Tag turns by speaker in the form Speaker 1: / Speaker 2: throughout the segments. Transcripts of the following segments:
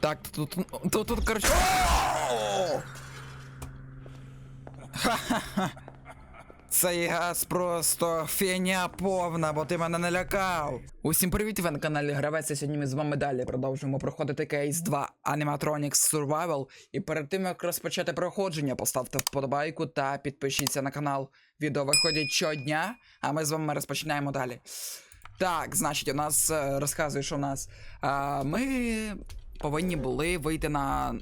Speaker 1: Так, тут, тут, тут, короче. Цей газ просто фігня повна, бо ти мене налякав. Усім привіт, ви на каналі Гравець. Сьогодні ми з вами далі продовжуємо проходити кейс 2 Animatronics Survival. І перед тим як розпочати проходження, поставте вподобайку та підпишіться на канал. Відео виходять щодня, а ми з вами розпочинаємо далі. Так, значить, у нас е, розказує, що у нас. А, ми повинні були вийти на.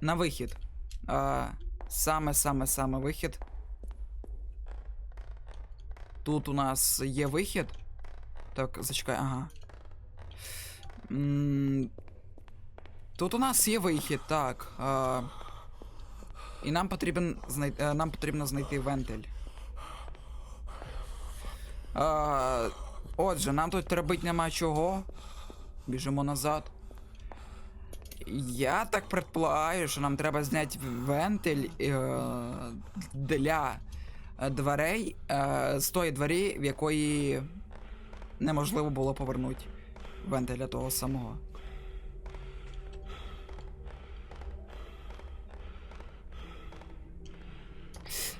Speaker 1: на вихід. А, саме, саме, саме вихід. Тут у нас є вихід. Так, зачекай, ага. Тут у нас є вихід, так. А, і нам потрібен знай... е, нам потрібно знайти вентиль. А, отже, нам тут робити нема чого. Біжимо назад. Я так предполагаю, що нам треба зняти вентиль е, для е, дверей е, з тої двері, в якої неможливо було повернути вентиля того самого.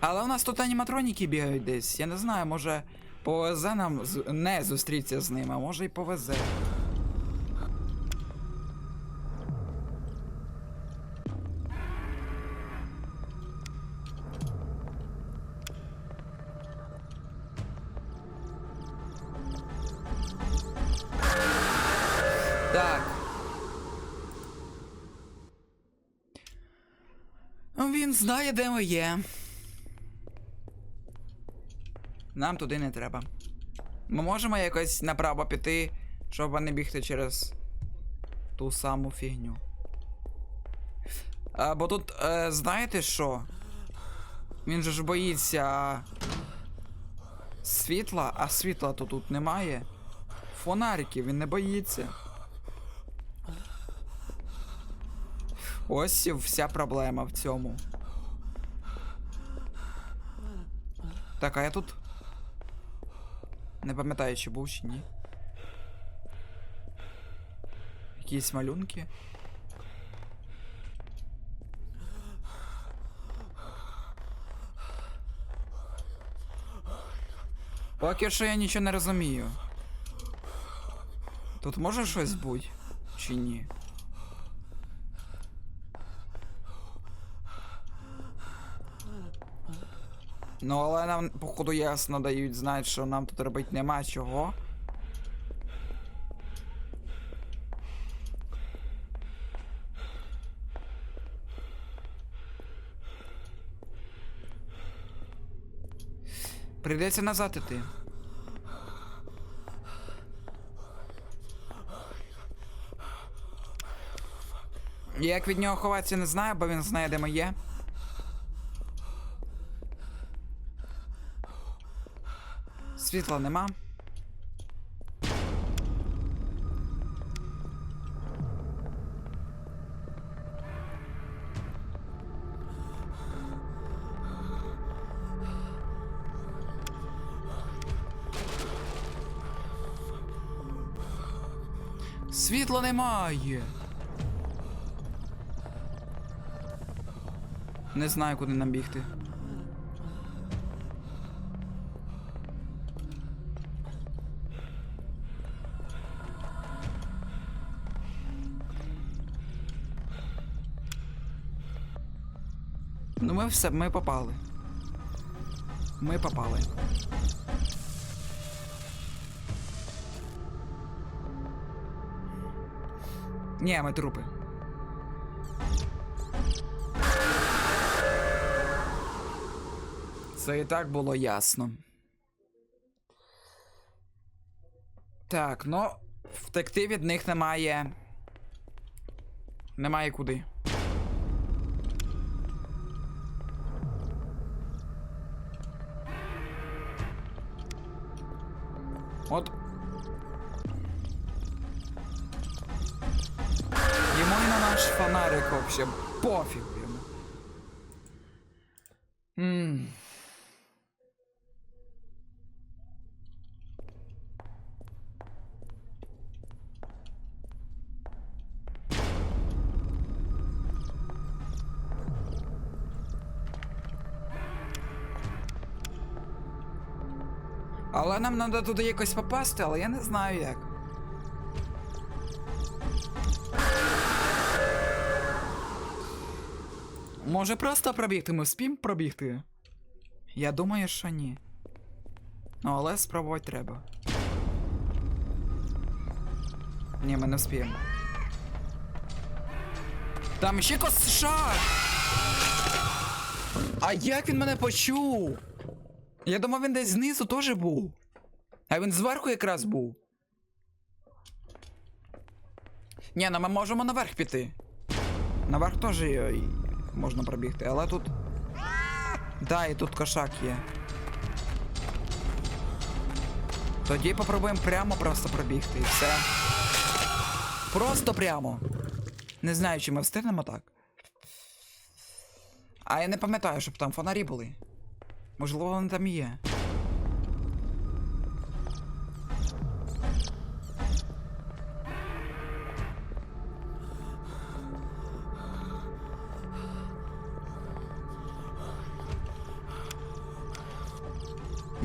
Speaker 1: Але у нас тут аніматроніки бігають десь. Я не знаю, може повезе нам з- не зустрітися з ними, а може й повезе. Так. Він знає, де ми є. Нам туди не треба. Ми можемо якось направо піти, щоб не бігти через ту саму фігню. А, бо тут, е, знаєте що? Він же ж боїться світла, а світла то тут немає. Фонариків він не боїться. Ось вся проблема в цьому. Так, а я тут. Не пам'ятаю, чи був чи ні. Якісь малюнки. Поки що я нічого не розумію. Тут може щось бути? Чи ні? Ну, але нам, походу, ясно дають знати, що нам тут робити нема чого. Прийдеться назад іти. Як від нього ховатися не знаю, бо він знає, де ми є. Світла нема. Світла немає. Не знаю, куди нам бігти. Все, ми попали. Ми попали. Ні, ми трупи. Це і так було ясно. Так, ну, втекти від них немає. Немає куди. вообще пофиг ему. Але нам треба туди якось попасти, але я не знаю як. Може просто пробігти, ми вспім пробігти? Я думаю, що ні. Ну, але спробувати треба. Ні, ми не вспіємо. Там ще кошак! А як він мене почув? Я думав, він десь знизу теж був. А він зверху якраз був. Ні, ну ми можемо наверх піти. Наверх теж і можна пробігти, але тут. Да, і тут кошак є. Тоді попробуємо прямо просто пробігти і все. Просто прямо. Не знаю, чи ми встигнемо так. А я не пам'ятаю, щоб там фонарі були. Можливо, вони там є.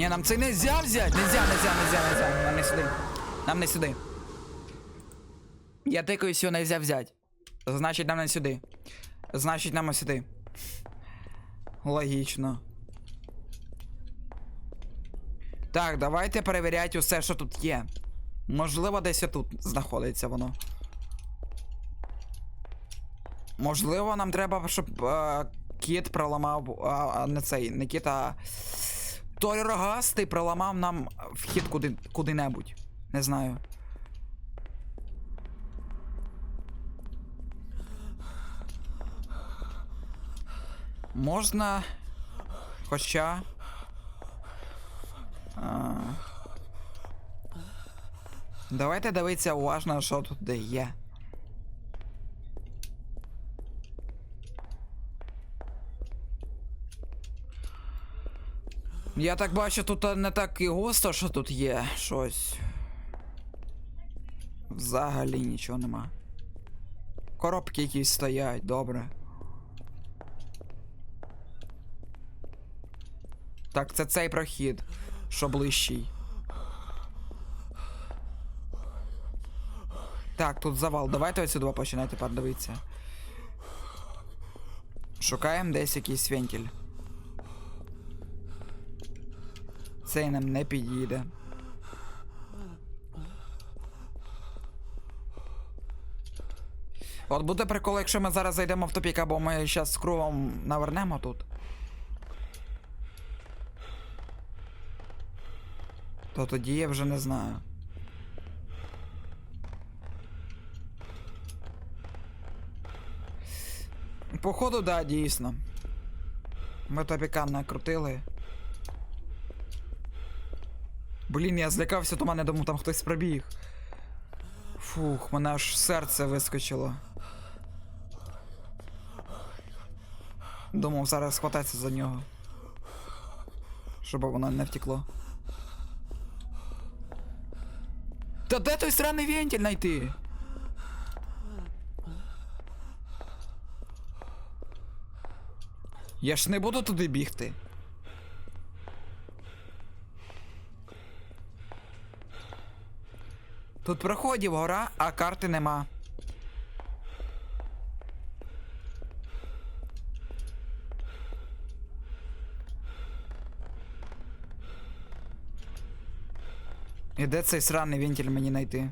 Speaker 1: Ні, нам це нельзя взяти. Нельзя, нельзя, нельзя, нельзя. Нам не сюди. Нам не сюди. Я тикаю, все нельзя взяти. Значить, нам не сюди. Значить, нам сюди. Логічно. Так, давайте перевіряти усе, що тут є. Можливо, десь тут знаходиться воно. Можливо, нам треба, щоб е, кіт проламав. А, а не цей, не кіт, а. Той рогастий проламав нам вхід куди, куди-небудь. Не знаю. Можна. Хоча. А... Давайте дивитися уважно, що тут де є. Я так бачу, тут не так і густо, що тут є щось. Взагалі нічого нема. Коробки якісь стоять, добре. Так, це цей прохід, що ближчий. Так, тут завал. Давайте ось сюди починати тепер дивитися. Шукаємо десь якийсь вентиль. Цей нам не підійде. От буде прикол, якщо ми зараз зайдемо в тупік, або ми зараз з кругом навернемо тут. То тоді я вже не знаю. Походу, да, дійсно. Ми топіка накрутили. Блін, я злякався, то мене думав, там хтось пробіг. Фух, мене аж серце вискочило. Думав зараз схвататися за нього. Щоб воно не втекло. Та де той сраний вентиль знайти? Я ж не буду туди бігти. Тут проходів гора, а карти нема. І де цей сраний вентиль мені знайти?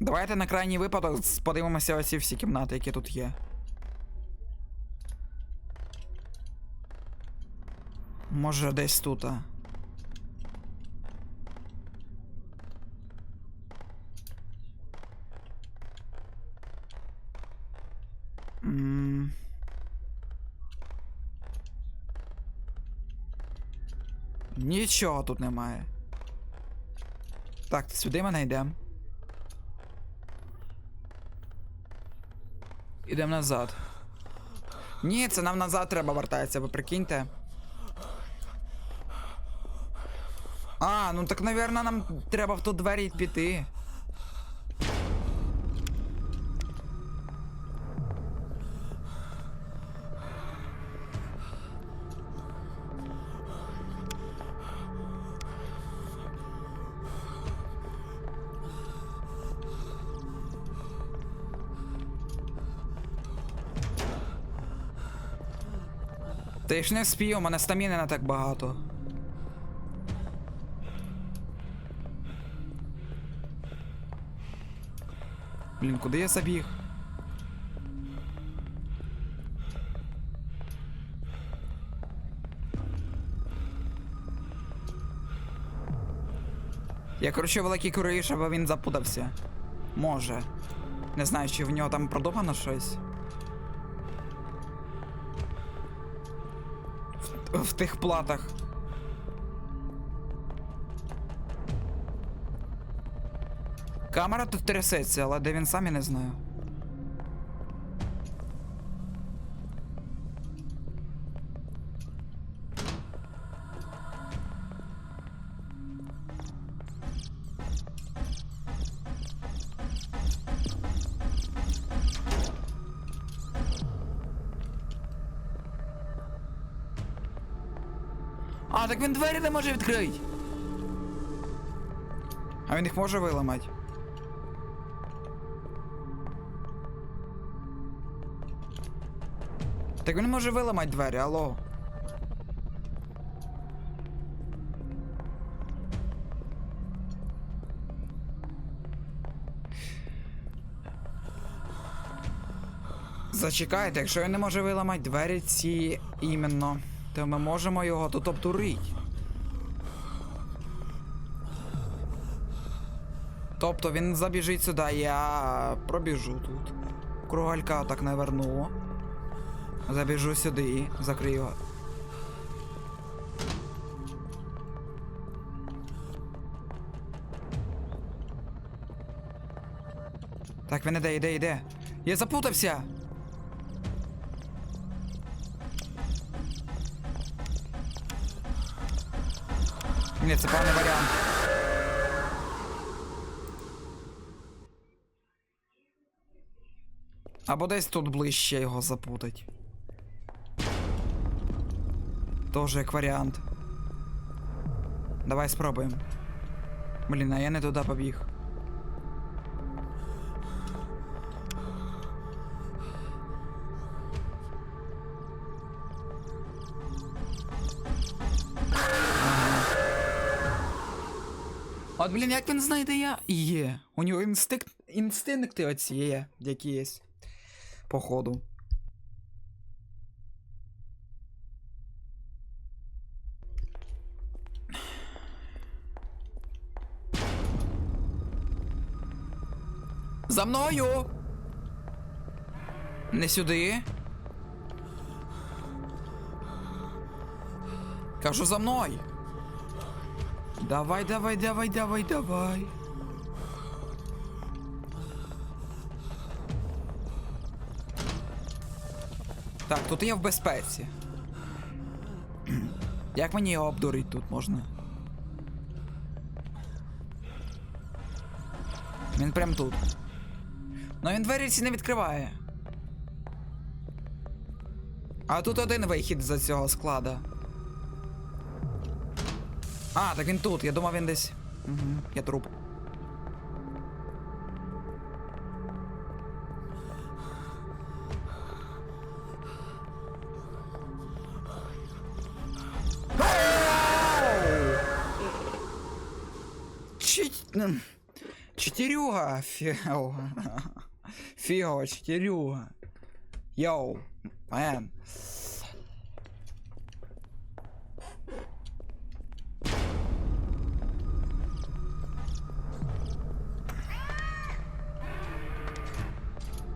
Speaker 1: Давайте на крайній випадок подивимося оці всі кімнати, які тут є. Може десь тут. а. Нічого тут немає. Так, сюди ми йдемо. Ідемо назад. Ні, це нам назад треба вертатися, ви прикиньте. А, ну так, напевно, нам треба в ту двері піти. Та я ж не спію, у мене стаміни не так багато. Блін, куди я забіг? Я коротше великий куриш, або він запутався. Може. Не знаю, чи в нього там продумано щось. В, в тих платах. Камера тут трясеться, але де він сам я не знаю. А, так він двері не може відкрити. А він їх може виламати. Так він може виламати двері, алло. Зачекайте, якщо він не може виламати двері ці іменно, то ми можемо його тут обдурити. Тобто він забіжить сюди, я пробіжу тут. Кругалька так наверну. Забіжу сюди, і закрию. Так, він іде, іде, іде. Я запутався. Ні, це певний варіант. Або десь тут ближче його запутать. Тоже як варіант. Давай спробуємо. Блін, а я не туди побіг. От, блін, як він знайде я? Є. У нього інстинкт, інстинкти оці є, якісь. Походу. За мною! Не сюди. Кажу за мною. Давай, давай, давай, давай, давай. Так, тут я в безпеці. Як мені його обдурити тут можна? Він прям тут. Ну він двері ці не відкриває. А тут один вихід за цього склада. А, так він тут. Я думав він десь. Угу, я труп. Чить... м, Чотирюга. Фіго. Фіго. Йоу, мен.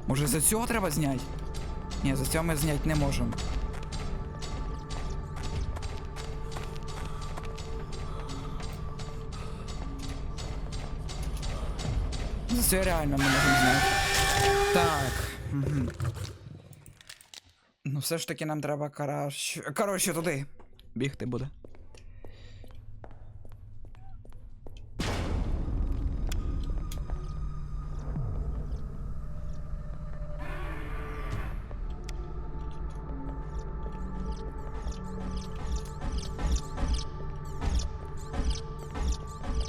Speaker 1: Може за цього треба зняти? Ні, за цього ми зняти не можемо. За це реально не можемо зняти. Так. Угу. Ну все ж таки нам треба коротше, коротше туди. Бігти буде.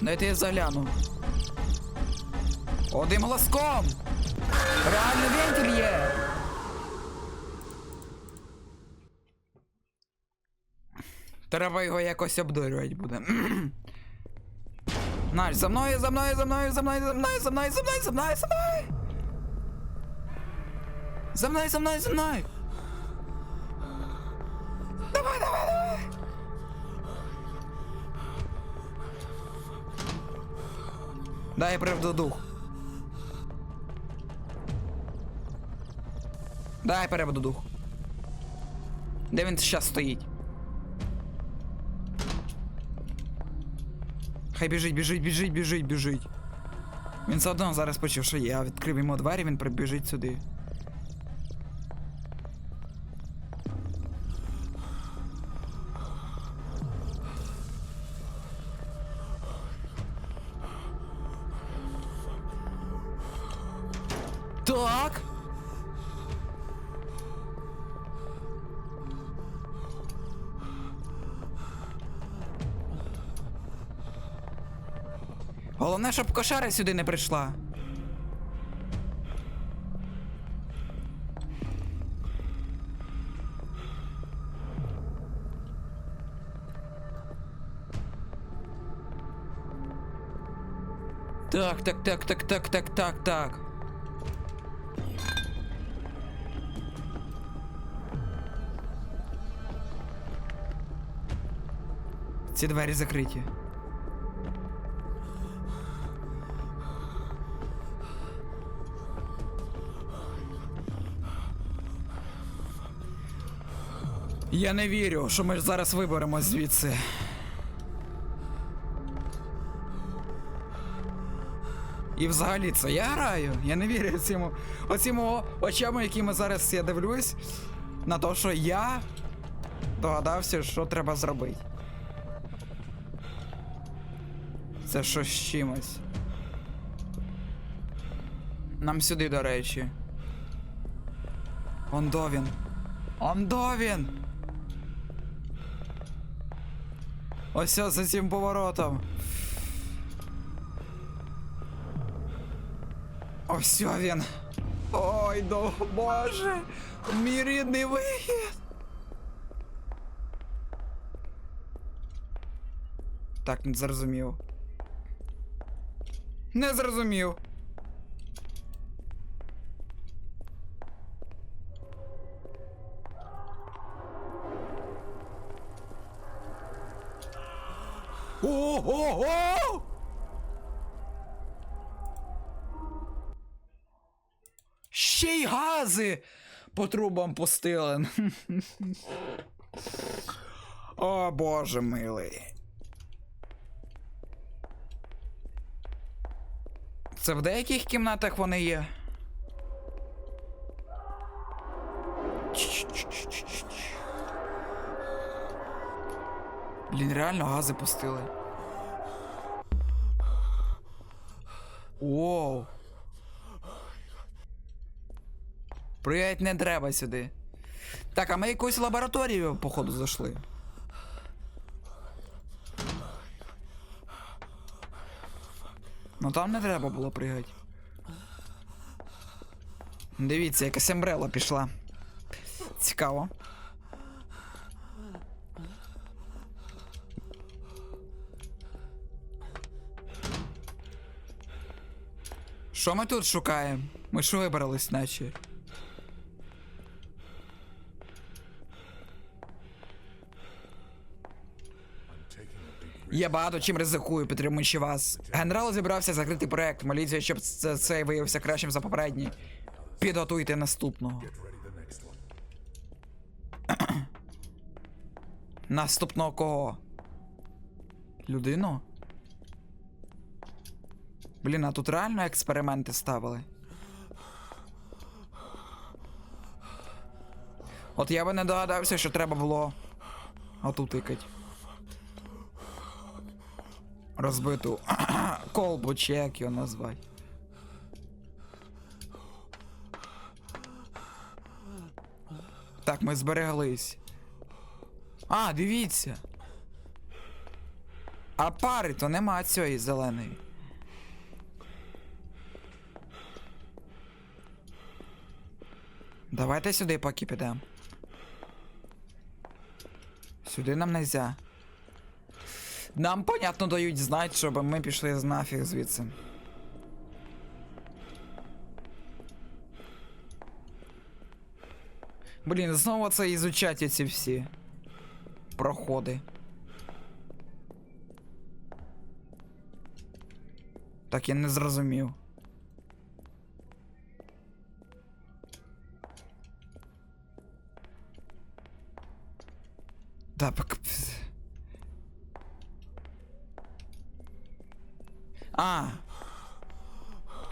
Speaker 1: Дайте я загляну. Одним глазком! Реально вентиль є! Треба його якось обдурювати буде. Наш, за мною, за мною, за мною, за мною, за мною, за мною, за мною, за мною, за мною. За мною, за мною, за мною. Давай, давай, давай. Дай я приведу дух. Дай переведу дух. Де він зараз стоїть? Хай біжить, біжить, біжить, біжить, біжить. Він все одно зараз почув, що я відкрив йому двері, він прибіжить сюди. Головне, щоб кошара сюди не прийшла. Так, так, так, так, так, так, так, так. Ці двері закриті. Я не вірю, що ми зараз виберемось звідси. І взагалі це я граю. Я не вірю цьому оцім очами, якими зараз я дивлюсь, на те, що я догадався, що треба зробити. Це щось з чимось. Нам сюди, до речі. Він. Ондо він! Ось за цим поворотом. Ось він. Ой, до боже! Мій рідний вихід! Так, не зрозумів. Не зрозумів. Ого! Ще й гази по трубам пустили. О, боже милий. Це в деяких кімнатах вони є. Блін, реально гази пустили. Воу. Приять не треба сюди. Так, а ми якусь лабораторію, походу, зайшли. Ну там не треба було пригати. Дивіться, якась ембрела пішла. Цікаво. Що ми тут шукаємо? Ми що вибрались, наче? Я багато чим ризикую, підтримуючи вас. Генерал зібрався закрити проект. Моліться, щоб це, цей виявився кращим за попередній. Підготуйте наступного. Наступного кого? Людину? Блін, а тут реально експерименти ставили. От я би не догадався, що треба було отут тикать. Розбиту колбу, чи як його назвати. Так, ми збереглись. А, дивіться. А пари то нема цієї зеленої. Давайте сюди поки підемо. Сюди нам нельзя. Нам, понятно, дають знати, щоб ми пішли нафіг звідси. Блін, знову це ізучать ці всі проходи. Так я не зрозумів.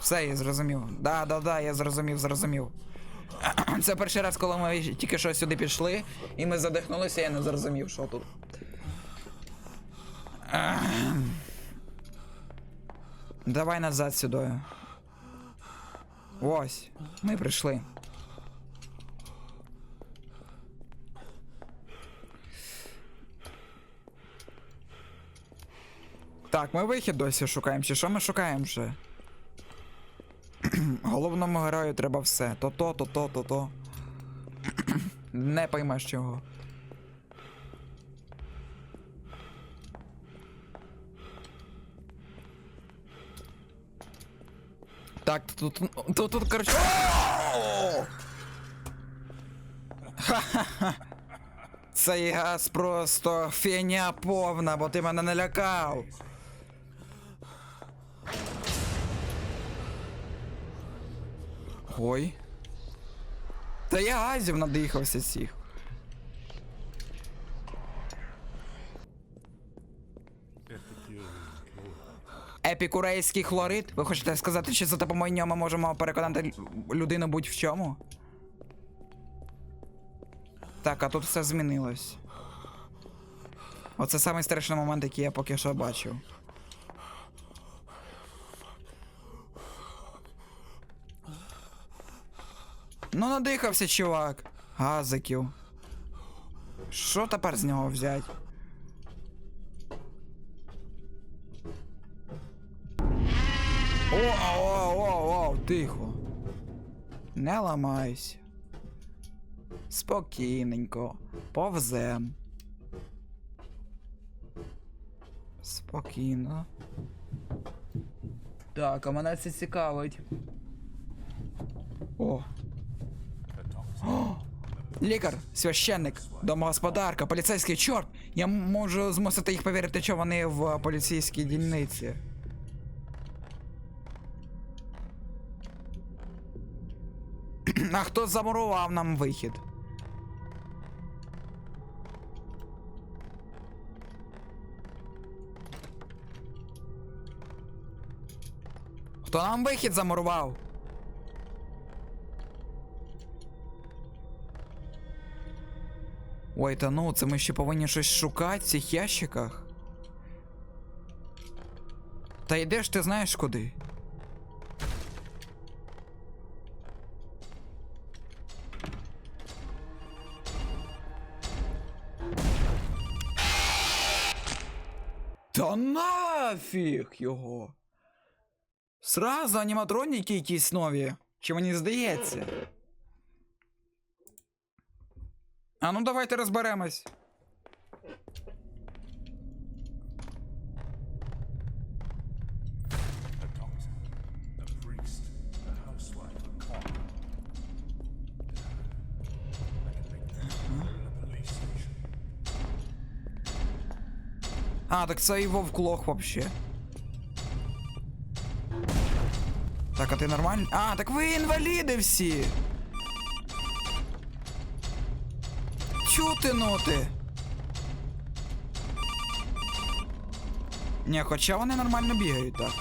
Speaker 1: Все, я зрозумів. Да, да, да, я зрозумів, зрозумів. Це перший раз, коли ми тільки що сюди пішли, і ми задихнулися, я не зрозумів, що тут. Ем. Давай назад сюди. Ось, ми прийшли. Так, ми вихід досі шукаємо, чи що ми шукаємо вже? Головному герою треба все. То-то, то-то, то-то. Не поймеш чого. Так, тут, тут, тут, короче. Ха-ха-ха. Цей газ просто фігня повна, бо ти мене налякав. Ой. Та я газів надихався цих. Епікурейський хлорид? Ви хочете сказати, що за допомогою нього ми можемо переконати людину будь-в чому? Так, а тут все змінилось. Оце самий страшний момент, який я поки що бачив. Ну, надихався, чувак. Газиків. Що тепер з нього взять? О, о, о, о, тихо. Не ламайся. Спокійненько. Повзем. Спокійно. Так, а мене це цікавить. О! Лікар, священник, домогосподарка, поліцейський чорт. Я можу змусити їх повірити, що вони в поліцейській дільниці. А хто замурував нам вихід? Хто нам вихід замурував? Ой, та ну, це ми ще повинні щось шукати в цих ящиках. Та йдеш ти знаєш куди? Та нафіг його. Сразу аніматроніки якісь нові. Чи мені здається?
Speaker 2: In a police station.
Speaker 1: А, так це і вовклох вообще. Так, а ти нормальний? А, так ви інваліди всі. Чути ноти. Ні, хоча вони нормально бігають, так.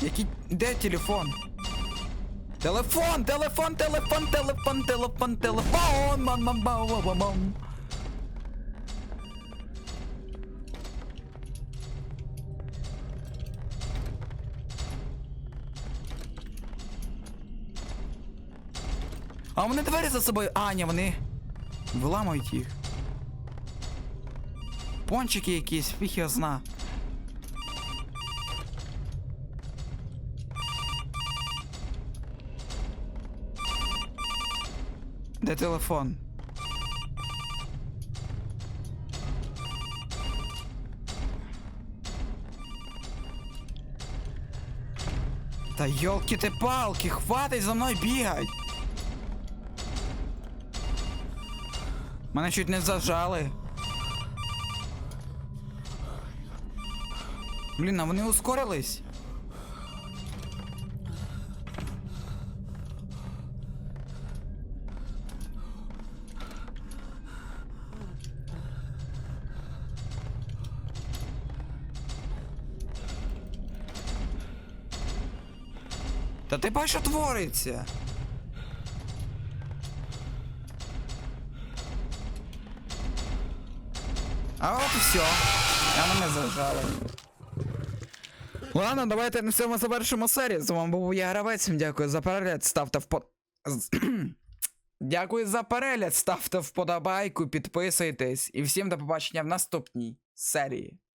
Speaker 1: Який. Де телефон? Телефон, телефон, телефон, телефон, телефон, телефон, мам, мам, мам, мам, мам. А вони двері за собою. Аня, вони. Виламують їх. Пончики якісь, фіг я зна. Де телефон? Та йолки ти палки, хватай за мною бігать! Мене чуть не зажали. Блін, а вони ускорились? Та ти бачиш, що твориться? А от і все. Я мене зажали. Ладно, давайте на цьому завершимо серію. З вами був я гравець. Дякую за перегляд. Ставте впод... Дякую за перегляд. Ставте вподобайку, підписуйтесь. І всім до побачення в наступній серії.